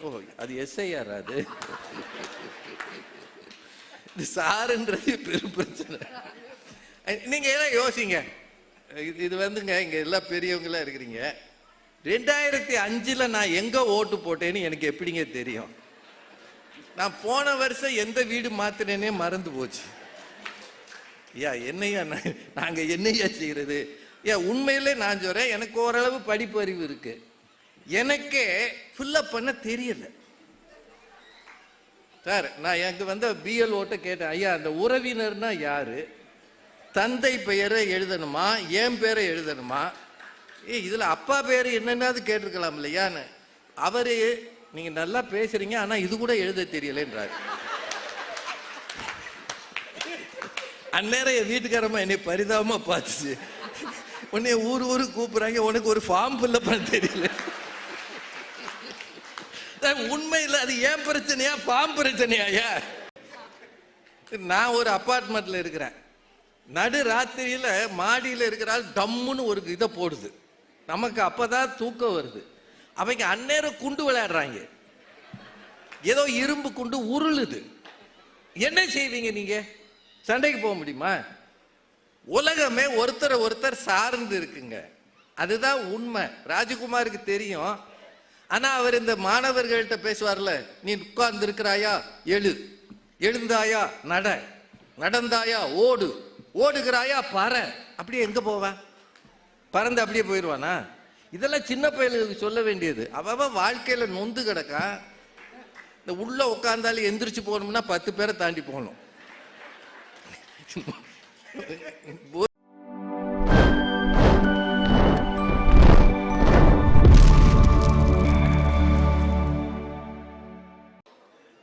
ஓ அது எஸ்ஐஆர் அது. இது சாருன்றது பெரும் பிரச்சனை. நீங்க எல்லாம் யோசிங்க. இது இது வந்துங்க இங்க எல்லாம் பெரியவங்களா இருக்கிறீங்க. ரெண்டாயிரத்தி அஞ்சுல நான் எங்க ஓட்டு போட்டேன்னு எனக்கு எப்படிங்க தெரியும்? நான் போன வருஷம் எந்த வீடு மாத்தினேனே மறந்து போச்சு. ஐயா என்னையா நா- நாங்க என்னையா செய்யறது? ஐயா உண்மையிலே நான் சொல்றேன் எனக்கு ஓரளவு படிப்பறிவு இருக்கு. எனக்கே ஃபுல்லப் பண்ண தெரியல. சார் நான் எனக்கு வந்து பிஎல் ஓட்ட கேட்டேன். ஐயா அந்த உறவினர்னா யாரு? தந்தை பெயரை எழுதணுமா? என் பேரை எழுதணுமா? ஏ இதுல அப்பா பேர் என்னன்னாவது கேட்டிருக்கலாம் இல்லையான்னு அவரு நீங்க நல்லா பேசுறீங்க ஆனா இது கூட எழுத தெரியலன்றாரு. அந்நேரம் என் வீட்டுக்காரம்மா என்னை பரிதாபமா பார்த்துச்சு. உன்னை ஊர் ஊருக்கு கூப்பிடுறாங்க. உனக்கு ஒரு ஃபார்ம் ஃபில்லப் பண்ண தெரியல. உண்மையில் அது ஏன் பிரச்சனையா ஃபார்ம் பிரச்சனையாயா நான் ஒரு அப்பார்ட்மெண்ட்ல இருக்கிறேன். நடு ராத்திரியில மாடியில் இருக்கிறாள் டம்முன்னு ஒரு இதை போடுது. நமக்கு அப்பதான் தூக்கம் வருது. அவங்க அந்நேரம் குண்டு விளையாடுறாங்க. ஏதோ இரும்பு குண்டு உருளுது. என்ன செய்வீங்க நீங்க? சண்டைக்கு போக முடியுமா? உலகமே ஒருத்தரை ஒருத்தர் சார்ந்து இருக்குங்க. அதுதான் உண்மை. ராஜகுமாருக்கு தெரியும். ஆனா அவர் இந்த மாணவர்கள்ட்ட பேசுவார்ல நீ உட்கார்ந்து இருக்கிறாயா எழு. எழுந்தாயா? நட. நடந்தாயா? ஓடு. ஓடுகிறாயா? பற அப்படியே எங்க போவ? பறந்து அப்படியே போயிடுவானா இதெல்லாம் சின்ன பையலுக்கு சொல்ல வேண்டியது. அவ வாழ்க்கையில நொந்து கிடக்கா. இந்த உள்ள உட்காந்தாலும் எந்திரிச்சு போகணும்னா பத்து பேரை தாண்டி போகணும்.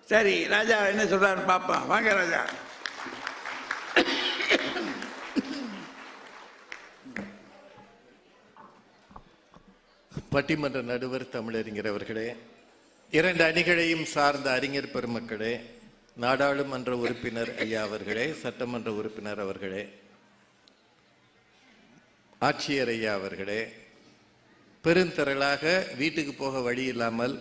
சரி ராஜா என்ன சொல்றாரு பாப்பா வாங்க ராஜா. பட்டிமன்ற நடுவர் தமிழறிஞர் அவர்களே இரண்டு அணிகளையும் சார்ந்த அறிஞர் பெருமக்களே நாடாளுமன்ற உறுப்பினர் ஐயா அவர்களே சட்டமன்ற உறுப்பினர் அவர்களே ஆட்சியர் ஐயா அவர்களே பெருந்திரளாக வீட்டுக்கு போக வழி இல்லாமல்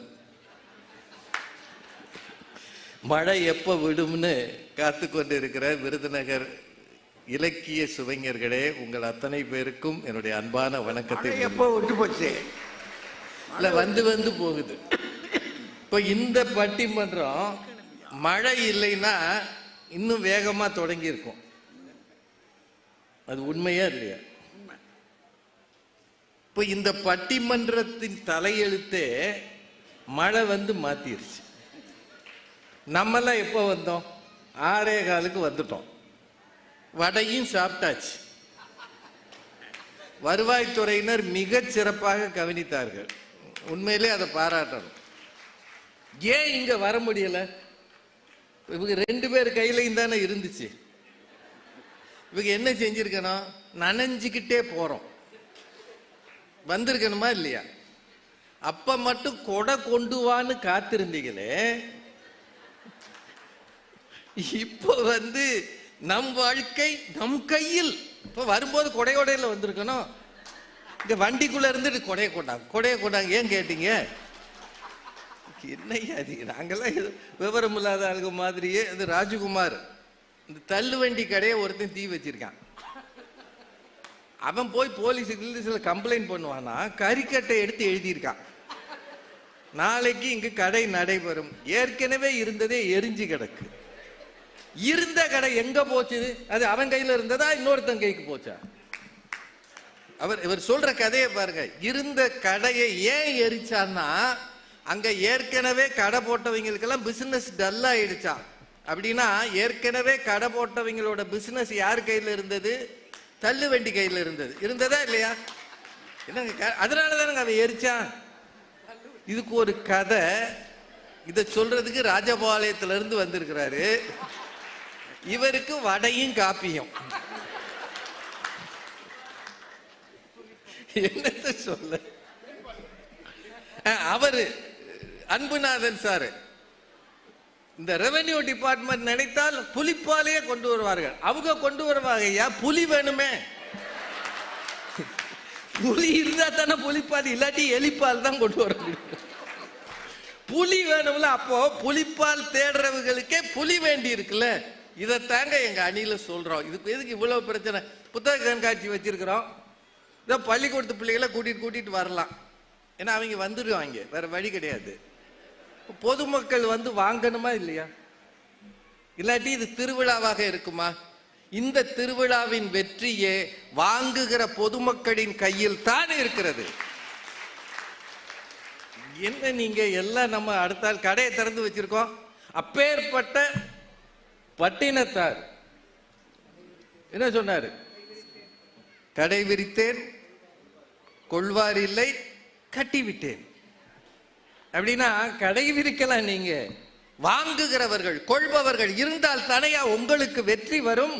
மழை எப்போ விடும்னு காத்து கொண்டிருக்கிற விருதுநகர் இலக்கிய சுவைஞர்களே உங்கள் அத்தனை பேருக்கும் என்னுடைய அன்பான வணக்கத்தை எப்போ விட்டு போச்சு? இல்ல வந்து வந்து போகுது. இப்போ இந்த பட்டிமன்றம் மழை இல்லைன்னா இன்னும் வேகமா தொடங்கி இருக்கும் அது உண்மையா இல்லையா? இப்போ இந்த பட்டிமன்றத்தின் தலையெழுத்தே மழை வந்து மாத்திருச்சு. நம்மெல்லாம் எப்போ வந்தோம்? ஆறே காலுக்கு வந்துட்டோம். வடையும் சாப்பிட்டாச்சு. வருவாய்த்துறையினர் மிக சிறப்பாக கவனித்தார்கள். உண்மையிலே அதை பாராட்டணும். ஏன் இங்கே வர முடியல? இவங்க ரெண்டு பேர் கையிலையும் தானே இருந்துச்சு. இவங்க என்ன செஞ்சிருக்கணும்? நனைஞ்சுக்கிட்டே போகிறோம் வந்திருக்கணுமா இல்லையா? அப்போ மட்டும் கொடை கொண்டு வான்னு காத்திருந்தீங்களே. இப்போ வந்து நம் வாழ்க்கை நம் கையில். இப்போ வரும்போது கொடையோடையில் வந்திருக்கணும். இங்கே வண்டிக்குள்ள இருந்துட்டு கொடையை கொண்டாங்க. கொடையை கொண்டாங்க. ஏன் கேட்டீங்க? என்னய்யா அது நாங்கெல்லாம் விவரம் இல்லாத ஆளுங்க மாதிரியே. இது ராஜகுமார். இந்த தள்ளு வண்டி கடையை ஒருத்தன் தீ வச்சிருக்கான். அவன் போய் போலீஸுக்கு சில கம்ப்ளைண்ட் பண்ணுவானா கறிக்கட்டை எடுத்து எழுதியிருக்கான். நாளைக்கு இங்கு கடை நடைபெறும். ஏற்கனவே இருந்ததே எரிஞ்சு கிடக்கு. இருந்த கடை எங்க போச்சு? அது அவன் கையில இருந்ததா? இன்னொருத்தன் கைக்கு போச்சா? அவர் இவர் சொல்ற கதையை பாருங்க. இருந்த கடையை ஏன் எரிச்சான்னா அங்க ஏற்கனவே கடை போட்டவங்களுக்கெல்லாம் பிசினஸ் டல் ஆயிடுச்சா? அப்படின்னா ஏற்கனவே கடை போட்டவங்களோட பிசினஸ் யார் கையில இருந்தது? தள்ளு வண்டி கையில இருந்தது. இருந்ததா இல்லையா? என்னங்க க- அதனால தானங்க அவன் எரிச்சான்? இதுக்கு ஒரு கதை. இதை சொல்றதுக்கு ராஜபாளையத்துல இருந்து வந்திருக்கிறாரு. இவருக்கு வடையும் காப்பியும். என்னத்த சொல்ல? அவரு அன்புநாதன் சாரு. இந்த ரெவென்யூ டிபார்ட்மெண்ட் நினைத்தால் புலிப்பாலேயே கொண்டு வருவார்கள். அவங்க கொண்டு வருவாங்க ஐயா புலி வேணுமே. புலி இருந்தா தானே புலிப்பால் இல்லாட்டி எலிப்பால் தான் கொண்டு வர புலி வேணும்ல அப்போ புலிப்பால் தேடுறவங்களுக்கே புலி வேண்டி இருக்குல்ல. இதை தாங்க எங்க அணியில சொல்றோம். இதுக்கு எதுக்கு இவ்வளவு பிரச்சனை? புத்தக கண்காட்சி வச்சிருக்கிறோம். இதோ பள்ளிக்கூடத்து பிள்ளைகளை கூட்டிட்டு கூட்டிட்டு வரலாம். ஏன்னா அவங்க வந்துடுவாங்க வேற வழி கிடையாது. பொதுமக்கள் வந்து வாங்கணுமா இல்லையா? இல்லாட்டி இது திருவிழாவாக இருக்குமா? இந்த திருவிழாவின் வெற்றியே வாங்குகிற பொதுமக்களின் கையில் தான் இருக்கிறது. என்ன நீங்க எல்லாம் நம்ம அடுத்தால் கடையை திறந்து வச்சிருக்கோம். அப்பேற்பட்ட பட்டினத்தார். என்ன சொன்னாரு? கடை விரித்தேன் கொள்வார் இல்லை கட்டிவிட்டேன். அப்படின்னா கடை விரிக்கலாம் நீங்க. வாங்குகிறவர்கள் கொள்பவர்கள் இருந்தால் தனையா உங்களுக்கு வெற்றி வரும்.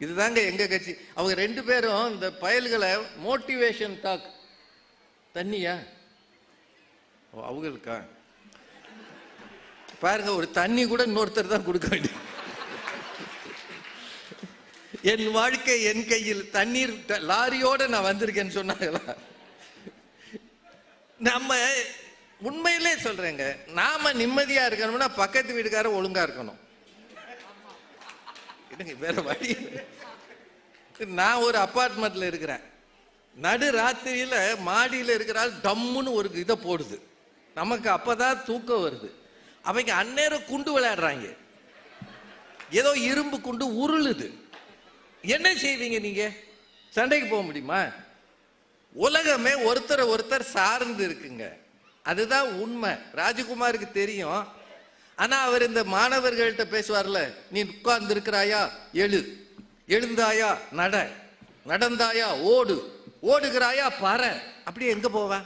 இதுதாங்க எங்க கட்சி. அவங்க ரெண்டு பேரும் இந்த பயல்களை மோட்டிவேஷன் டாக் தண்ணியா? அவங்களுக்கா? பாருங்க ஒரு தண்ணி கூட இன்னொருத்தர் தான் கொடுக்க வேண்டிய என் வாழ்க்கை என் கையில். தண்ணீர் லாரியோட நான் வந்திருக்கேன்னு சொன்னாங்களா? நம்ம உண்மையிலே சொல்றேங்க. நாம நிம்மதியா இருக்கணும்னா பக்கத்து வீட்டுக்காரர் ஒழுங்கா இருக்கணும். வேற வழி நான் ஒரு அப்பார்ட்மெண்ட்ல இருக்கிறேன். நடு ராத்திரியில மாடியில இருக்கிறாள் டம்முன்னு ஒரு இதை போடுது. நமக்கு அப்பதான் தூக்கம் வருது. அவங்க அந்நேரம் குண்டு விளையாடுறாங்க. ஏதோ இரும்பு குண்டு உருளுது. என்ன செய்வீங்க நீங்க? சண்டைக்கு போக முடியுமா? உலகமே ஒருத்தரை ஒருத்தர் சார்ந்து இருக்குங்க. அதுதான் உண்மை. ராஜகுமாருக்கு தெரியும். ஆனா அவர் இந்த மாணவர்கள்ட்ட பேசுவார்ல நீ உட்கார்ந்து இருக்கிறாயா எழு. எழுந்தாயா? நட. நடந்தாயா? ஓடு. ஓடுகிறாயா? பற அப்படியே எங்க போவா?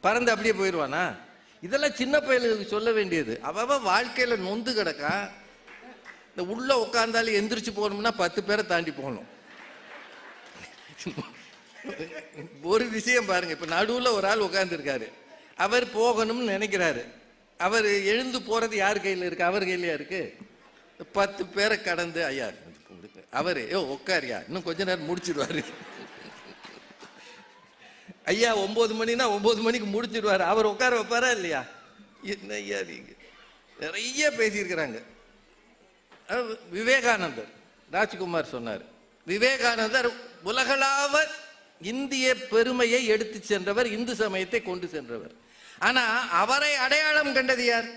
பறந்து அப்படியே போயிடுவானா இதெல்லாம் சின்ன பயலுக்கு சொல்ல வேண்டியது. அவ வாழ்க்கையில நொந்து கிடக்கா. இந்த உள்ள உட்காந்தாலும் எந்திரிச்சு போகணும்னா பத்து பேரை தாண்டி போகணும். ஒரு விஷயம் பாருங்க இப்ப நடுவுல ஒரு ஆள் உட்கார்ந்துருக்காரு அவர் போகணும்னு நினைக்கிறாரு. அவர் எழுந்து போறது யார் கையில இருக்கு? அவர் கையிலயா இருக்கு? பத்து பேரை கடந்து ஐயா அவரு ஏ உட்காரியா இன்னும் கொஞ்ச நேரம் முடிச்சிடுவாரு ஐயா ஒன்பது மணினா ஒன்பது மணிக்கு முடிச்சிடுவாரு அவர் உட்கார வைப்பாரா இல்லையா? என்ன ஐயா நீங்க? நிறைய பேசியிருக்கிறாங்க. விவேகானந்தர் ராஜ்குமார் சொன்னார். விவேகானந்தர் உலகளாவ இந்திய பெருமையை எடுத்து சென்றவர் இந்து சமயத்தை கொண்டு சென்றவர். ஆனா அவரை அடையாளம் கண்டது யார்?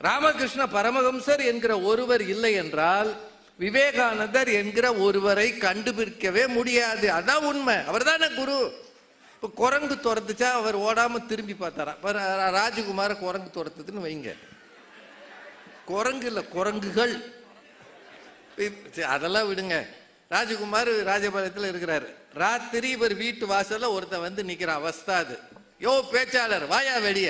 ராமகிருஷ்ண பரமஹம்சர் என்கிற ஒருவர் இல்லை என்றால் விவேகானந்தர் என்கிற ஒருவரை கண்டுபிடிக்கவே முடியாது. அதான் உண்மை. அவர் தானே குரு. இப்போ குரங்கு துரத்துச்சா அவர் ஓடாம திரும்பி பார்த்தாரா ராஜகுமார குரங்கு துரத்துதுன்னு வைங்க. குரங்கு இல்லை குரங்குகள் அதெல்லாம் விடுங்க. ராஜகுமார் ராஜபாளையத்தில் இருக்கிறாரு. ராத்திரி இவர் வீட்டு வாசல்ல ஒருத்தன் வந்து நிற்கிற அவஸ்தா அது. யோ பேச்சாளர் வாயா வெளிய.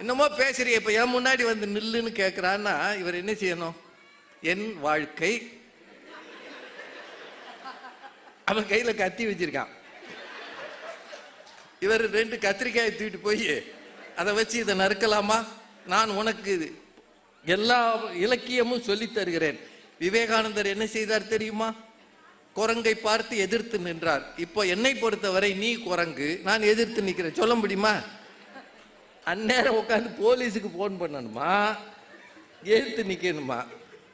என்னமோ பேசுறிய. இப்ப என் முன்னாடி வந்து நில்லுன்னு கேட்குறான்னா இவர் என்ன செய்யணும்? என் வாழ்க்கை. அவன் கையில கத்தி வச்சிருக்கான். இவர் ரெண்டு கத்திரிக்காயை தூக்கிட்டு போய் அதை வச்சு இதை நறுக்கலாமா? நான் உனக்கு இது எல்லா இலக்கியமும் சொல்லித் தருகிறேன். விவேகானந்தர் என்ன செய்தார் தெரியுமா? குரங்கை பார்த்து எதிர்த்து நின்றார். இப்போ என்னை பொறுத்தவரை நீ குரங்கு நான் எதிர்த்து நிற்கிறேன். சொல்ல முடியுமா? அந்நேரம் உட்காந்து போலீஸுக்கு ஃபோன் பண்ணணுமா? எதிர்த்து நிற்கணுமா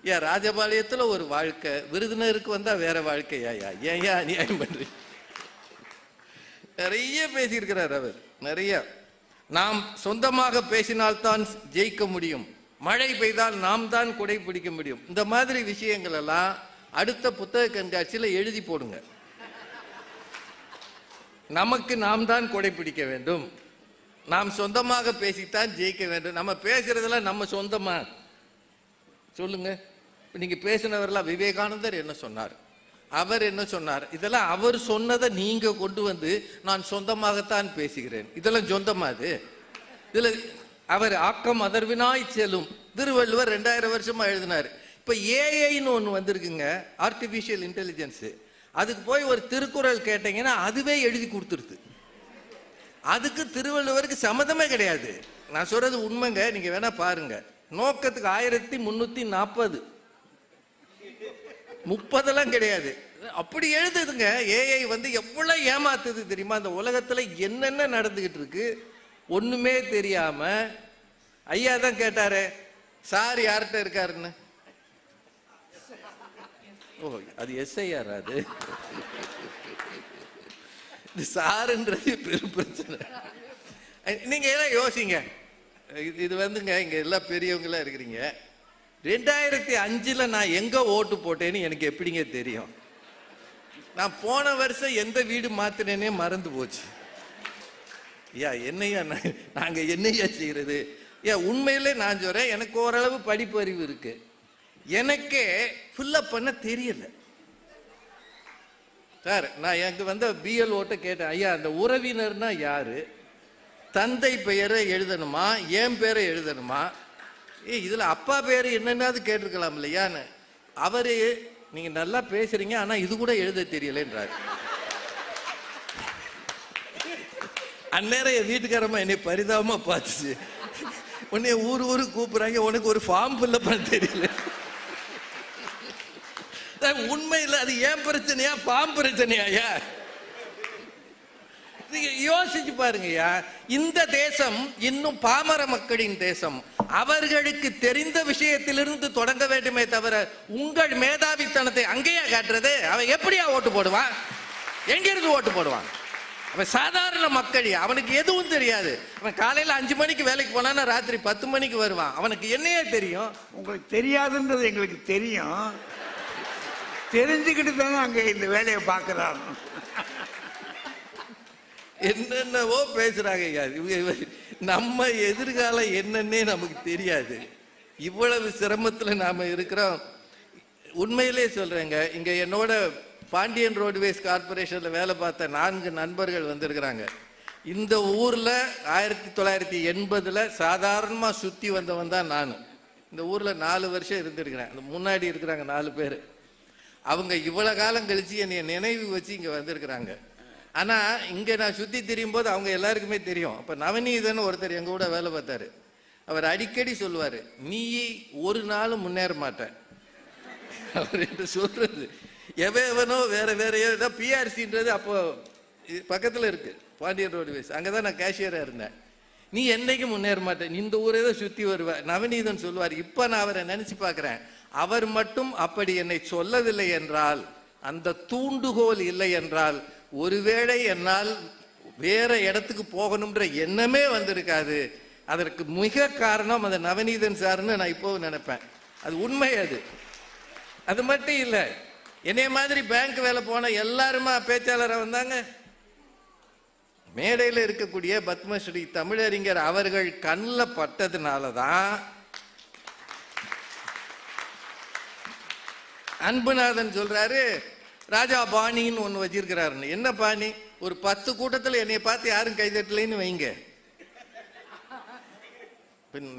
ஏன் ராஜபாளையத்தில் ஒரு வாழ்க்கை விருதுநருக்கு வந்தால் வேற வாழ்க்கையாயா ஏன் ஏன் அநியாயம் பண்றீங்க? நிறைய பேசியிருக்கிறார் அவர் நிறைய. நாம் சொந்தமாக பேசினால்தான் ஜெயிக்க முடியும். மழை பெய்தால் நாம் தான் குடை பிடிக்க முடியும். இந்த மாதிரி விஷயங்கள் எல்லாம் அடுத்த புத்தக கண்காட்சியில் எழுதி போடுங்க. நமக்கு நாம் தான் கொடை பிடிக்க வேண்டும். நாம் சொந்தமாக பேசித்தான் ஜெயிக்க வேண்டும். நம்ம பேசுறதெல்லாம் நம்ம சொந்தமா? சொல்லுங்க. நீங்க பேசினவரெல்லாம் விவேகானந்தர் என்ன சொன்னார்? அவர் என்ன சொன்னார்? இதெல்லாம் அவர் சொன்னதை நீங்க கொண்டு வந்து நான் சொந்தமாகத்தான் பேசுகிறேன். இதெல்லாம் சொந்தமா அது? இதுல அவர் ஆக்கம் அதர்வினாய் செல்லும். திருவள்ளுவர் ரெண்டாயிரம் வருஷமா எழுதினார். இப்ப ஏஐன்னு ஒன்று வந்திருக்குங்க ஆர்டிஃபிஷியல் இன்டெலிஜென்ஸ் அதுக்கு போய் ஒரு திருக்குறள் கேட்டீங்கன்னா அதுவே எழுதி கொடுத்துருது. அதுக்கு திருவள்ளுவருக்கு சம்மதமே கிடையாது. நான் சொல்றது உண்மைங்க நீங்க வேணா பாருங்க. நோக்கத்துக்கு ஆயிரத்தி முன்னூத்தி நாற்பது முப்பதெல்லாம் கிடையாது. அப்படி எழுதுதுங்க ஏஐ வந்து எவ்வளவு ஏமாத்துது தெரியுமா? அந்த உலகத்துல என்னென்ன நடந்துகிட்டு இருக்கு? ஒண்ணுமே தெரியாம ஐயா தான் கேட்டாரு சார் யார்கிட்ட இருக்காருன்னு? ஓ அது எஸ்ஐஆர் அது? இது சாருன்றது பெரும் பிரச்சனை. நீங்க எல்லாம் யோசிங்க. இது இது வந்துங்க இங்க எல்லாம் பெரியவங்களா இருக்கிறீங்க. ரெண்டாயிரத்தி அஞ்சுல நான் எங்க ஓட்டு போட்டேன்னு எனக்கு எப்படிங்க தெரியும்? நான் போன வருஷம் எந்த வீடு மாத்தினேனே மறந்து போச்சு. ஐயா என்னையா நா- நாங்க என்னையா செய்யறது? ஐயா உண்மையிலே நான் சொல்றேன் எனக்கு ஓரளவு படிப்பறிவு இருக்கு. எனக்கே ஃபுல்லப் பண்ண தெரியல. சார் நான் எனக்கு வந்த பிஎல் ஓட்ட கேட்டேன் ஐயா அந்த உறவினர்னா யாரு? தந்தை பெயரை எழுதணுமா? என் பேரை எழுதணுமா? ஏ இதுல அப்பா பேர் என்னென்னாவது கேட்டிருக்கலாம் இல்லையான்னு அவரு நீங்க நல்லா பேசுறீங்க ஆனா இது கூட எழுத தெரியலன்றாரு. அந்நேரம் என் வீட்டுக்காரம்மா என்னை பரிதாபமா பார்த்துச்சு. உன்னை ஊர் ஊருக்கு கூப்பிடுறாங்க. உனக்கு ஒரு ஃபார்ம் ஃபில்அப் பண்ண தெரியல. உண்மையில் அது ஏன் பிரச்சனையா? ஃபார்ம் பிரச்சனையா நீங்க யோசிச்சு பாருங்கய்யா. இந்த தேசம் இன்னும் பாமர மக்களின் தேசம். அவர்களுக்கு தெரிந்த விஷயத்திலிருந்து தொடங்க வேண்டுமே தவிர உங்கள் மேதாவித்தனத்தை அங்கேயா காட்டுறது? அவன் எப்படியா ஓட்டு போடுவான்? எங்கிருந்து ஓட்டு போடுவான்? அவன் சாதாரண மக்கள் அவனுக்கு எதுவும் தெரியாது. அவன் காலையில அஞ்சு மணிக்கு வேலைக்கு போனான்னா ராத்திரி பத்து மணிக்கு வருவான். அவனுக்கு என்னையே தெரியும். உங்களுக்கு தெரியாதுன்றது எங்களுக்கு தெரியும். தெரிஞ்சுக்கிட்டு தானே அங்கே இந்த வேலையை பார்க்குறாங்க என்னென்னவோ இவங்க- நம்ம எதிர்காலம் என்னன்னே நமக்கு தெரியாது. இவ்வளவு சிரமத்துல நாம இருக்கிறோம். உண்மையிலே சொல்றேங்க இங்க என்னோட பாண்டியன் ரோட்வேஸ் கார்பரேஷனில் வேலை பார்த்த நான்கு நண்பர்கள் வந்திருக்கிறாங்க. இந்த ஊரில் ஆயிரத்தி தொள்ளாயிரத்தி எண்பதில் சாதாரணமாக சுற்றி வந்தவன் தான் நான். இந்த ஊரில் நாலு வருஷம் இருந்திருக்கிறேன். அந்த முன்னாடி இருக்கிறாங்க நாலு பேர். அவங்க இவ்வளோ காலம் கழிச்சு என்னை நினைவு வச்சு இங்கே வந்திருக்கிறாங்க. ஆனால் இங்கே நான் சுற்றி தெரியும் போது அவங்க எல்லாருக்குமே தெரியும். அப்போ நவநீதன் ஒருத்தர் எங்கள் கூட வேலை பார்த்தாரு. அவர் அடிக்கடி சொல்லுவார் நீ ஒரு நாளும் முன்னேற மாட்டேன் அவர் என்று சொல்கிறது எவனோ வேற வேறையோ பிஆர்சின்றது அப்போ இது இருக்கு. பாண்டியன் அங்கே தான் நான் கேஷியராக இருந்தேன். நீ என்னைக்கு முன்னேற மாட்டேன். இந்த ஊரே தான் சுற்றி வருவேன் நவநீதன் சொல்லுவார் இப்போ நான் அவரை நினச்சி பார்க்குறேன். அவர் மட்டும் அப்படி என்னை சொல்லவில்லை என்றால் அந்த தூண்டுகோல் இல்லை என்றால் ஒருவேளை என்னால் வேற இடத்துக்கு போகணும்ன்ற எண்ணமே வந்திருக்காது. அதற்கு மிக காரணம் அந்த நவநீதன் சார்னு நான் இப்போவும் நினைப்பேன். அது உண்மை அது. அது மட்டும் இல்லை. என்னைய மாதிரி பேங்க் வேலை போன எல்லாருமா பேச்சாளராக வந்தாங்க? மேடையில் இருக்கக்கூடிய பத்மஸ்ரீ தமிழறிஞர் அவர்கள் கண்ணில் பட்டதுனால தான் அன்புநாதன் சொல்றாரு ராஜா பாணின்னு ஒன்று வச்சிருக்கிறாருன்னு. என்ன பாணி? ஒரு பத்து கூட்டத்தில் என்னை பார்த்து யாரும் கைதட்டலைன்னு வைங்க.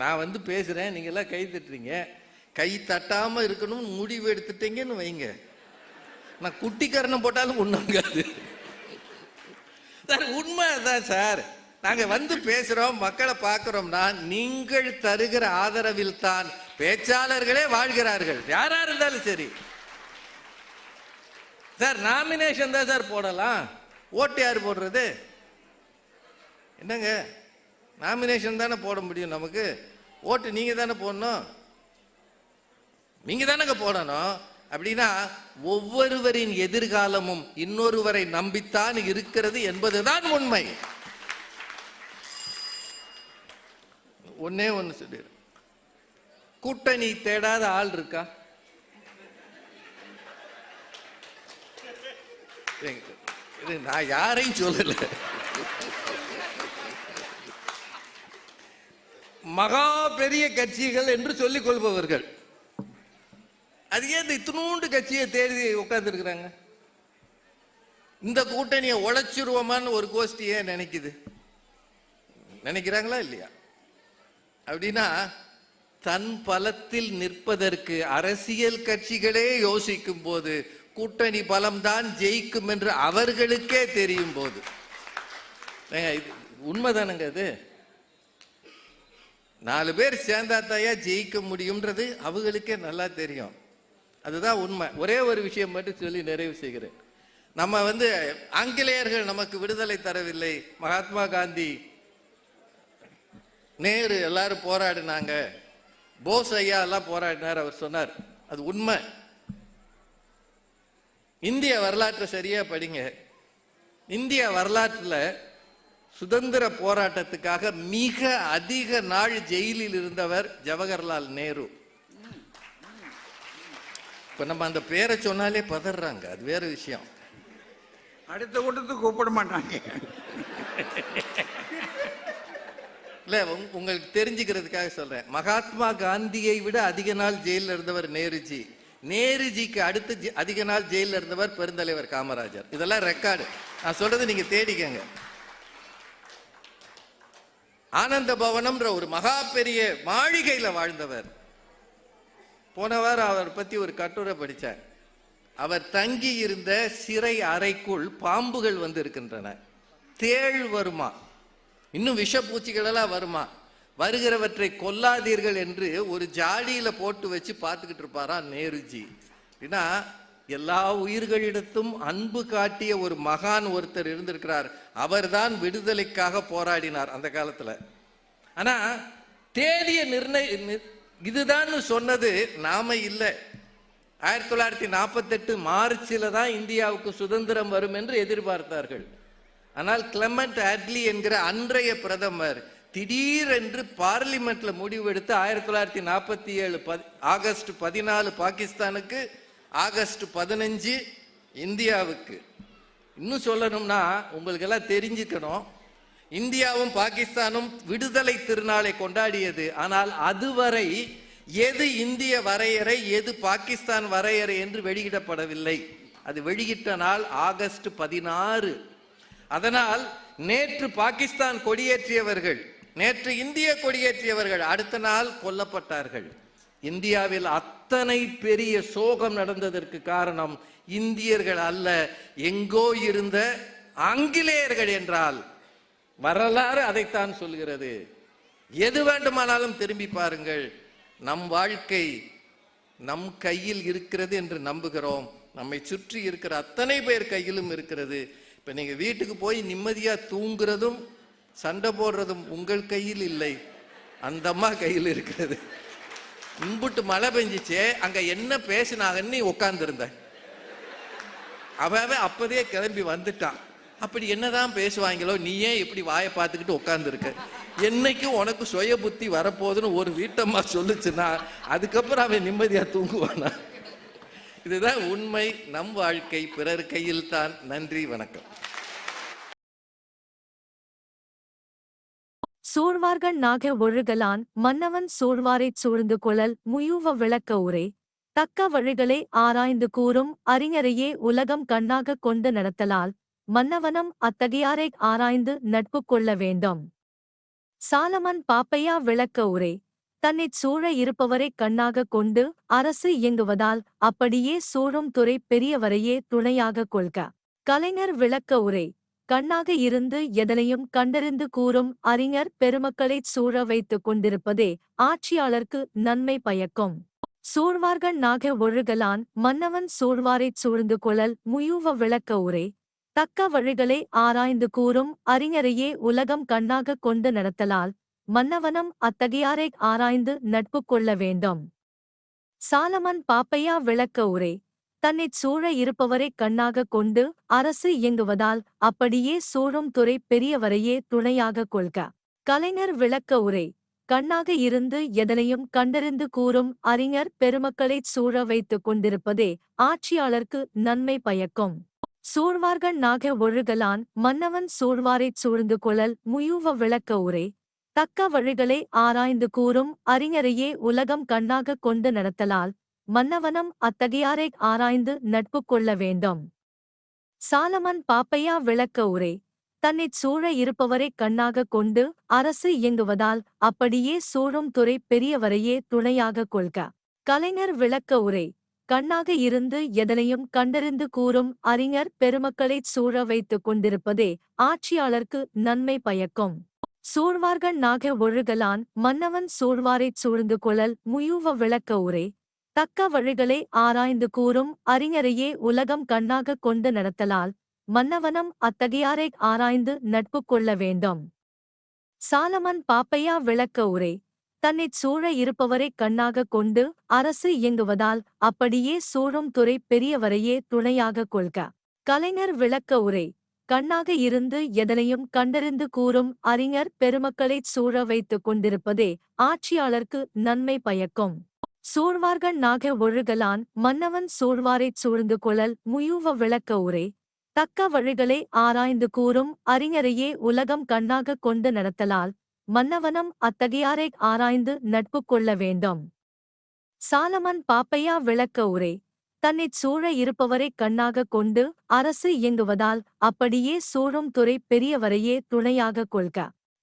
நான் வந்து பேசுறேன் நீங்க எல்லாம் கை தட்டுறீங்க. கை தட்டாம இருக்கணும்னு முடிவு எடுத்துட்டீங்கன்னு வைங்க. நான் குட்டிக்கரணம் போட்டாலும் ஒண்ணுங்காது சார் உண்மை அதான் சார். நாங்கள் வந்து பேசுகிறோம் மக்களை பார்க்குறோம்னா நீங்கள் தருகிற ஆதரவில் தான் பேச்சாளர்களே வாழ்கிறார்கள். யாரா இருந்தாலும் சரி. சார் நாமினேஷன் தான் சார் போடலாம். ஓட்டு யார் போடுறது? என்னங்க? நாமினேஷன் தானே போட முடியும் நமக்கு? ஓட்டு நீங்கள் தானே போடணும். நீங்கள் தானேங்க போடணும். அப்படின்னா ஒவ்வொருவரின் எதிர்காலமும் இன்னொருவரை நம்பித்தான் இருக்கிறது என்பதுதான் உண்மை. ஒன்னே ஒன்னு சொல்லிடு கூட்டணி தேடாத ஆள் இருக்கா? நான் யாரையும் சொல்லல. மகா பெரிய கட்சிகள் என்று சொல்லிக் கொள்பவர்கள். அது ஏன் இந்த இத்தினூண்டு கட்சியை தேடி உட்காந்துருக்குறாங்க இந்த கூட்டணியை உழைச்சிருவோமான்னு ஒரு கோஷ்டி ஏன் நினைக்குது? நினைக்கிறாங்களா இல்லையா? அப்படின்னா தன் பலத்தில் நிற்பதற்கு அரசியல் கட்சிகளே யோசிக்கும் போது கூட்டணி பலம்தான் ஜெயிக்கும் என்று அவர்களுக்கே தெரியும் போது. ஏங்க, உண்மைதானங்க அது? நாலு பேர் சேர்ந்தாத்தாயா ஜெயிக்க முடியும்ன்றது அவங்களுக்கே நல்லா தெரியும். அதுதான் உண்மை. ஒரே ஒரு விஷயம் மட்டும் சொல்லி நிறைவு செய்கிறேன். நம்ம வந்து ஆங்கிலேயர்கள் நமக்கு விடுதலை தரவில்லை. மகாத்மா காந்தி நேரு எல்லாரும் போராடினாங்க. போஸ் ஐயா எல்லாம் போராடினார் அவர் சொன்னார். அது உண்மை. இந்திய வரலாற்றை சரியா படிங்க. இந்திய வரலாற்றில் சுதந்திர போராட்டத்துக்காக மிக அதிக நாள் ஜெயிலில் இருந்தவர் ஜவஹர்லால் நேரு. இப்ப நம்ம அந்த பேரை சொன்னாலே பதறாங்க. அது வேற விஷயம். அடுத்த கூட்டத்துக்கு கூப்பிட மாட்டாங்க. இல்ல உங்க- உங்களுக்கு தெரிஞ்சுக்கிறதுக்காக சொல்றேன். மகாத்மா காந்தியை விட அதிக நாள் ஜெயிலில் இருந்தவர் நேருஜி. நேருஜிக்கு அடுத்து அதிக நாள் ஜெயிலில் இருந்தவர் பெருந்தலைவர் காமராஜர். இதெல்லாம் ரெக்கார்டு நான் சொல்றது நீங்க தேடிக்கங்க. ஆனந்த பவனம்ன்ற ஒரு மகா பெரிய மாளிகையில வாழ்ந்தவர். போன வாரம் அவர் பத்தி ஒரு கட்டுரை படித்தார் அவர் தங்கி இருந்த சிறை அறைக்குள் பாம்புகள் வந்து இருக்கின்றன. தேள் வருமா? இன்னும் விஷப்பூச்சிகளெல்லாம் வருமா? வருகிறவற்றை கொல்லாதீர்கள் என்று ஒரு ஜாடியில போட்டு வச்சு பார்த்துக்கிட்டு இருப்பாரா நேருஜி. ஏன்னா எல்லா உயிர்களிடத்தும் அன்பு காட்டிய ஒரு மகான் ஒருத்தர் இருந்திருக்கிறார். அவர்தான் விடுதலைக்காக போராடினார் அந்த காலத்துல. ஆனா தேதிய நிர்ணய இதுதான்னு சொன்னது நாம இல்லை. ஆயிரத்தி தொள்ளாயிரத்தி நாற்பத்தெட்டு மார்ச்சில் தான் இந்தியாவுக்கு சுதந்திரம் வரும் என்று எதிர்பார்த்தார்கள். ஆனால் கிளமண்ட் ஆட்லி என்கிற அன்றைய பிரதமர் திடீரென்று பார்லிமெண்ட்ல முடிவெடுத்து ஆயிரத்தி தொள்ளாயிரத்தி நாற்பத்தி ஏழு ஆகஸ்ட் பதினாலு பாகிஸ்தானுக்கு ஆகஸ்ட் பதினஞ்சு இந்தியாவுக்கு. இன்னும் சொல்லணும்னா உங்களுக்கெல்லாம் தெரிஞ்சுக்கணும் இந்தியாவும் பாகிஸ்தானும் விடுதலை திருநாளை கொண்டாடியது. ஆனால் அதுவரை எது இந்திய வரையறை எது பாகிஸ்தான் வரையறை என்று வெளியிடப்படவில்லை. அது வெளியிட்ட நாள் ஆகஸ்ட் பதினாறு. அதனால் நேற்று பாகிஸ்தான் கொடியேற்றியவர்கள் நேற்று இந்திய கொடியேற்றியவர்கள் அடுத்த நாள் கொல்லப்பட்டார்கள். இந்தியாவில் அத்தனை பெரிய சோகம் நடந்ததற்கு காரணம் இந்தியர்கள் அல்ல. எங்கோ இருந்த ஆங்கிலேயர்கள் என்றால் வரலாறு அதைத்தான் சொல்கிறது. எது வேண்டுமானாலும் திரும்பி பாருங்கள். நம் வாழ்க்கை நம் கையில் இருக்கிறது என்று நம்புகிறோம். நம்மை சுற்றி இருக்கிற அத்தனை பேர் கையிலும் இருக்கிறது. இப்ப நீங்க வீட்டுக்கு போய் நிம்மதியா தூங்குறதும் சண்டை போடுறதும் உங்கள் கையில் இல்லை. அந்த அம்மா கையில் இருக்கிறது. இம்புட்டு மழை பெஞ்சிச்சே அங்க என்ன பேசினாங்கன்னு நீ அவன் அவன் அப்பதே கிளம்பி வந்துட்டான் அப்படி என்னதான் பேசுவாங்களோ நீ ஏன் இப்படி வாயை பார்த்துக்கிட்டு உட்காந்துருக்க என்னைக்கும் உனக்கு சுய புத்தி வரப்போகுதுன்னு ஒரு வீட்டம்மா சொல்லுச்சுன்னா அதுக்கப்புறம் அவன் நிம்மதியா தூங்குவானா? இதுதான் உண்மை. நம் வாழ்க்கை பிறர் கையில் தான் நன்றி வணக்கம். சூழ்வார்கள் நாக ஒழுகலான் மன்னவன் சூழ்வாரைச் சூழ்ந்து கொளல் முயூவ விளக்க உரை. தக்க வழிகளை ஆராய்ந்து கூறும் அறிஞரையே உலகம் கண்ணாகக் கொண்டு நடத்தலால் மன்னவனம் அத்தகையாரை ஆராய்ந்து நட்பு கொள்ள வேண்டும். சாலமன் பாப்பையா விளக்க உரை தன்னைச் சூழ இருப்பவரைக் கண்ணாகக் கொண்டு அரசு இயங்குவதால் அப்படியே சூழும் துறை பெரியவரையே துணையாகக் கொள்க. கலைஞர் விளக்க உரை கண்ணாக இருந்து எதனையும் கண்டறிந்து கூறும் அறிஞர் பெருமக்களைச் சூழ வைத்துக் கொண்டிருப்பதே ஆட்சியாளர்க்கு நன்மை பயக்கும். சூழ்வார்கள் நாக ஒழுகலான் மன்னவன் சூழ்வாரைச் சூழ்ந்து கொள்ளல் முயூவ விளக்க உரை தக்க வழிகளை ஆராய்ந்து கூறும் அறிஞரையே உலகம் கண்ணாகக் கொண்டு நடத்தலால் மன்னவனம் அத்தகையாரை ஆராய்ந்து நட்பு கொள்ள வேண்டும். சாலமன் பாப்பையா விளக்க உரை. தன்னைச் சூழ இருப்பவரைக் கண்ணாகக் கொண்டு அரசு இயங்குவதால் அப்படியே சூழும் துறை பெரியவரையே துணையாகக் கொள்க. கலைஞர் விளக்க உரை. கண்ணாக இருந்து எதனையும் கண்டறிந்து கூறும் அறிஞர் பெருமக்களைச் சூழ வைத்துக் கொண்டிருப்பதே ஆட்சியாளர்க்கு நன்மை பயக்கும். சூழ்வார்கண் நாக ஒழுகலான் மன்னவன் சூழ்வாரைச் சூழ்ந்து கொளல் முயூவ விளக்க உரை. தக்க வழிகளை ஆராய்ந்து கூறும் அறிஞரையே உலகம் கண்ணாகக் கொண்டு நடத்தலால் மன்னவனம் அத்தகையாரை ஆராய்ந்து நட்பு கொள்ள வேண்டும். சாலமன் பாப்பையா விளக்க உரை. தன்னைச் சூழ இருப்பவரைக் கண்ணாகக் கொண்டு அரசு இயங்குவதால் அப்படியே சூழும் துறை பெரியவரையே துணையாகக் கொள்க. கலைஞர் விளக்க உரை. கண்ணாக இருந்து எதனையும் கண்டறிந்து கூறும் அறிஞர் பெருமக்களைச் சூழ வைத்துக் கொண்டிருப்பதே ஆட்சியாளர்க்கு நன்மை பயக்கும். சூழ்வார்கண் நாக ஒழுகலான் மன்னவன் சூழ்வாரைச் சூழ்ந்து கொள்ளல் முயூவ விளக்க உரை. தக்க வழிகளை ஆராய்ந்து கூறும் அறிஞரையே உலகம் கண்ணாகக் கொண்டு நடத்தலால் மன்னவனம் அத்தகையாரை ஆராய்ந்து நட்பு கொள்ள வேண்டும். சாலமன் பாப்பையா விளக்க உரை. தன்னைச் சூழ இருப்பவரைக் கண்ணாகக் கொண்டு அரசு இயங்குவதால் அப்படியே சூழும் துறை பெரியவரையே துணையாகக் கொள்க. கலைஞர் விளக்க உரை. கண்ணாக இருந்து எதனையும் கண்டறிந்து கூறும் அறிஞர் பெருமக்களைச் சூழ வைத்துக் கொண்டிருப்பதே ஆட்சியாளர்க்கு நன்மை பயக்கும். சூழ்வார்கண் நாக ஒழுகலான் மன்னவன் சூழ்வாரைச் சூழ்ந்து கொள்ளல் முயூவ விளக்க உரை. தக்க வழிகளை ஆராய்ந்து கூறும் அறிஞரையே உலகம் கண்ணாகக் கொண்டு நடத்தலால் மன்னவனம் அத்தகையாரை ஆராய்ந்து நட்பு கொள்ள வேண்டும். சாலமன் பாப்பையா விளக்க உரை தன்னைச் சூழ இருப்பவரைக் கண்ணாகக் கொண்டு அரசு இயங்குவதால் அப்படியே சூழும் துறை பெரியவரையே துணையாகக் கொள்க.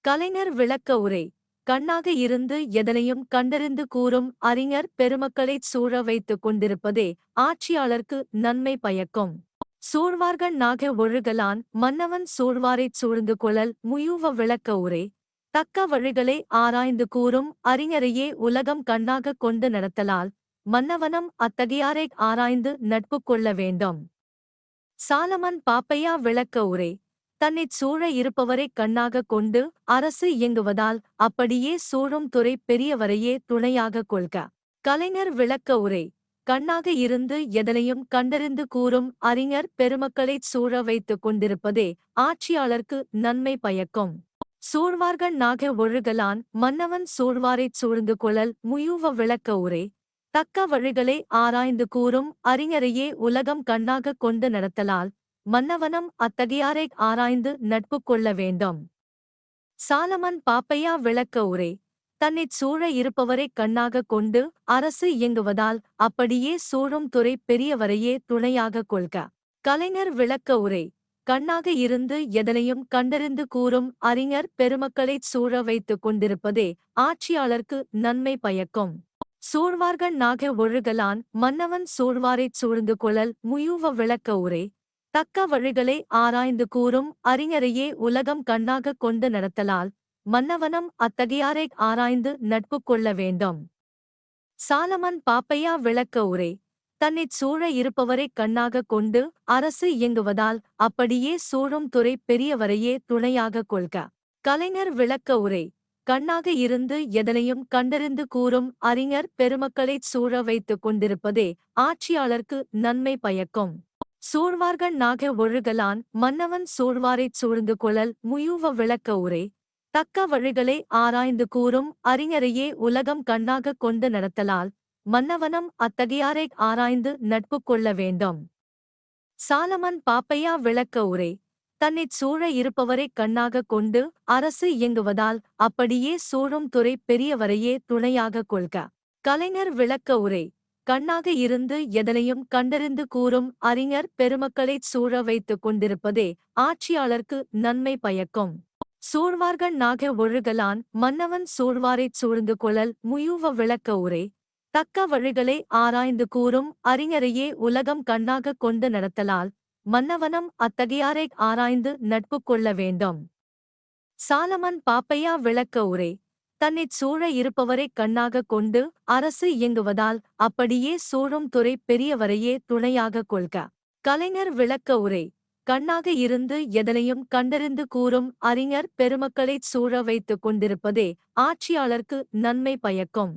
கலைஞர் விளக்க உரை கண்ணாக இருந்து எதனையும் கண்டறிந்து கூறும் அறிஞர் பெருமக்களைச் சூழ வைத்துக் கொண்டிருப்பதே ஆட்சியாளர்க்கு நன்மை பயக்கும். சூழ்வார்கள் நாக ஒழுகலான் மன்னவன் சூழ்வாரைச் சூழ்ந்து கொள்ளல் முயூவ விளக்க உரை தக்க வழிகளை ஆராய்ந்து கூறும் அறிஞரையே உலகம் கண்ணாகக் கொண்டு நடத்தலால் மன்னவனம் அத்தகையாரை ஆராய்ந்து நட்பு கொள்ள வேண்டும். சாலமன் பாப்பையா விளக்க உரை. தன்னைச் சூழ இருப்பவரைக் கண்ணாகக் கொண்டு அரசு இயங்குவதால் அப்படியே சூழும் துறை பெரியவரையே துணையாகக் கொள்க. கலைஞர் விளக்க உரை. கண்ணாக இருந்து எதனையும் கண்டறிந்து கூறும் அறிஞர் பெருமக்களைச் சூழ வைத்துக் கொண்டிருப்பதே ஆட்சியாளர்க்கு நன்மை பயக்கும். சூழ்வார்கள் நாக ஒழுகலான் மன்னவன் சூழ்வாரைச் சூழ்ந்து கொள்ளல் முயூவ விளக்க உரை. தக்க வழிகளை ஆராய்ந்து கூறும் அறிஞரையே உலகம் கண்ணாகக் கொண்டு நடத்தலால் மன்னவனம் அத்தகையாரை ஆராய்ந்து நட்பு கொள்ள வேண்டும். சாலமன் பாப்பையா விளக்க உரை. தன்னைச் சூழ இருப்பவரைக் கண்ணாகக் கொண்டு அரசு இயங்குவதால் அப்படியே சூழும் துறை பெரியவரையே துணையாகக் கொள்க. கலைஞர் விளக்க உரை. கண்ணாக இருந்து எதனையும் கண்டறிந்து கூறும் அறிஞர் பெருமக்களைச் சூழ வைத்துக் கொண்டிருப்பதே ஆட்சியாளர்க்கு நன்மை பயக்கும். சூழ்வார்கண் நாக ஒழுகலான் மன்னவன் சூழ்வாரைச் சூழ்ந்து கொள்ளல் முயூவ விளக்க உரை. தக்க வழிகளை ஆராய்ந்து கூறும் அறிஞரையே உலகம் கண்ணாகக் கொண்டு நடத்தலால் மன்னவனம் அத்தகையாரை ஆராய்ந்து நட்பு கொள்ள வேண்டும். சாலமன் பாப்பையா விளக்க உரை. தன்னைச் சூழ இருப்பவரைக் கண்ணாகக் கொண்டு அரசு இயங்குவதால் அப்படியே சூழும் துறை பெரியவரையே துணையாகக் கொள்க. கலைஞர் விளக்க உரை. கண்ணாக இருந்து எதனையும் கண்டறிந்து கூறும் அறிஞர் பெருமக்களைச் சூழ வைத்துக் கொண்டிருப்பதே ஆட்சியாளர்க்கு நன்மை பயக்கும். சூழ்வார்கண் நாக ஒழுகலான் மன்னவன் சூழ்வாரைச் சூழ்ந்து கொள்ளல் முயூவ விளக்க உரை. தக்க வழிகளை ஆராய்ந்து கூறும் அறிஞரையே உலகம் கண்ணாகக் கொண்டு நடத்தலால் மன்னவனம் அத்தகையாரை ஆராய்ந்து நட்பு கொள்ள வேண்டும். சாலமன் பாப்பையா விளக்க உரை தன்னைச் சூழ இருப்பவரைக் கண்ணாகக் கொண்டு அரசு இயங்குவதால் அப்படியே சூழும் துறை பெரியவரையே துணையாகக் கொள்க. கலைஞர் விளக்க உரை கண்ணாக இருந்து எதனையும் கண்டறிந்து கூறும் அறிஞர் பெருமக்களைச் சூழ வைத்துக் கொண்டிருப்பதே ஆட்சியாளர்க்கு நன்மை பயக்கும். சூழ்வார்கண் நாக ஒழுகலான் மன்னவன் சூழ்வாரைச் சூழ்ந்து கொள்ளல் முயூவ விளக்க உரை தக்க வழிகளை ஆராய்ந்து கூறும் அறிஞரையே உலகம் கண்ணாகக் கொண்டு நடத்தலால் மன்னவனம் அத்தகையாரை ஆராய்ந்து நட்பு கொள்ள வேண்டும். சாலமன் பாப்பையா விளக்க உரை. தன்னைச் சூழ இருப்பவரைக் கண்ணாகக் கொண்டு அரசு இயங்குவதால் அப்படியே சூழும் துறை பெரியவரையே துணையாகக் கொள்க. கலைஞர் விளக்க உரை. கண்ணாக இருந்து எதனையும் கண்டறிந்து கூறும் அறிஞர் பெருமக்களைச் சூழ வைத்துக் கொண்டிருப்பதே ஆட்சியாளர்க்கு நன்மை பயக்கும்.